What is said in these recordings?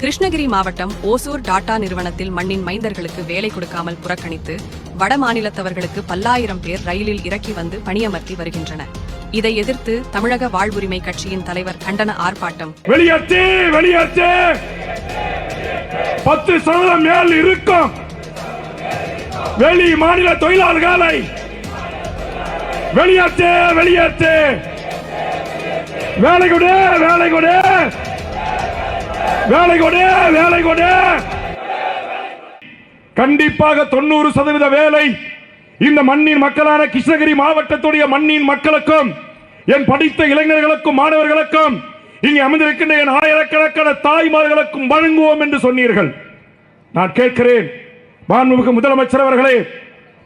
கிருஷ்ணகிரி மாவட்டம் ஓசூர் டாடா நிறுவனத்தில் மண்ணின் மைந்தர்களுக்கு வேலை கொடுக்காமல் புறக்கணித்து வட மாநிலத்தவர்களுக்கு பல்லாயிரம் பேர் ரயிலில் இறக்கி வந்து பணியமர்த்தி வருகின்றனர். இதை எதிர்த்து தமிழக வாழ்வுரிமை கட்சியின் தலைவர் கண்டன ஆர்ப்பாட்டம். வெளியேற்று வெளியேற்று. பத்து சதவீதம் மேல் இருக்கும். வெளி மாநில தொழிலாளர்களை வெளியேற்று வெளியேற்று. வேலை கொடு வேலை கொடு வேலை கொடு வேலை கொடு. கண்டிப்பாக தொண்ணூறு சதவீத வேலை இந்த மண்ணின் மக்களான கிருஷ்ணகிரி மாவட்டத்துடைய மண்ணின் மக்களுக்கும் என் படித்த இளைஞர்களுக்கும் மாணவர்களுக்கும் இங்கே அமைந்திருக்கின்ற என் ஆயிரக்கணக்கான தாய்மார்களுக்கும் வழங்குவோம் என்று சொன்னீர்கள். நான் கேட்கிறேன் மாண்புமிகு முதலமைச்சர் அவர்களே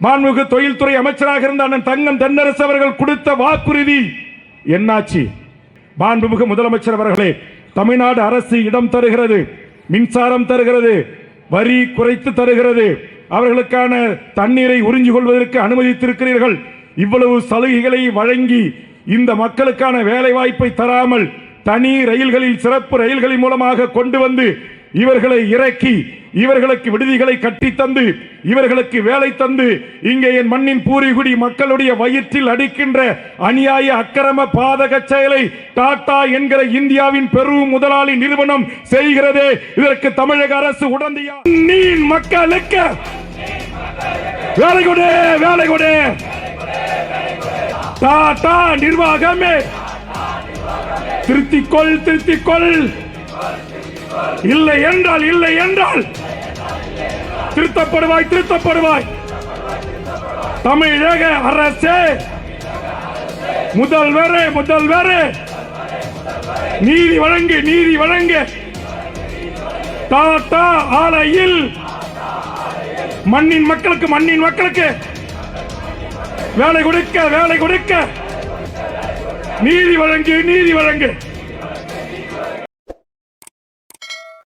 மாண்புமிகு தொழில்துறை அமைச்சராக இருந்த அண்ணன் தங்கம் தென்னரசு அவர்கள் கொடுத்த வாக்குறுதி என்னாச்சு? மாண்புமிகு முதலமைச்சர் அவர்களே தமிழ்நாடு அரசு இடம் தருகிறது மின்சாரம் தருகிறது வரி குறைத்து தருகிறது. அவர்களுக்கான தண்ணீரை உறிஞ்சு கொள்வதற்கு அனுமதித்திருக்கிறீர்கள். இவ்வளவு சலுகைகளை வழங்கி இந்த மக்களுக்கான வேலை வாய்ப்பை தராமல் தனி ரயில்களில் சிறப்பு ரயில்களின் மூலமாக கொண்டு வந்து இவர்களை இறக்கி இவர்களுக்கு விடுதிகளை கட்டி தந்து இவர்களுக்கு வேலை தந்து இங்கே என் மண்ணின் பூரிகுடி மக்களுடைய வயிற்றில் அடிக்கின்ற அநியாய அக்கிரம பாதக செயலை டாடா என்கிற இந்தியாவின் பெரும் முதலாளி நிறுவனம் செய்கிறதே. இதற்கு தமிழக அரசு உடந்தையா? நீன் மக்களுக்கு! வேலை கொடு வேலை கொடு! டாடா நிர்வாகமே! திருத்திக்கொள் திருத்திக்கொள் இல்லை என்றால் இல்லை என்றால். திருத்தப்படுவாய் திருத்தப்படுவாய். தமிழக அரசே முதல்வரே முதல்வரே. நீதி வழங்கு நீதி வழங்கு. டாடா ஆலையில் மண்ணின் மக்களுக்கு மண்ணின் மக்களுக்கு. வேலை கொடுக்க வேலை கொடுக்க. நீதி வழங்கு நீதி வழங்கு.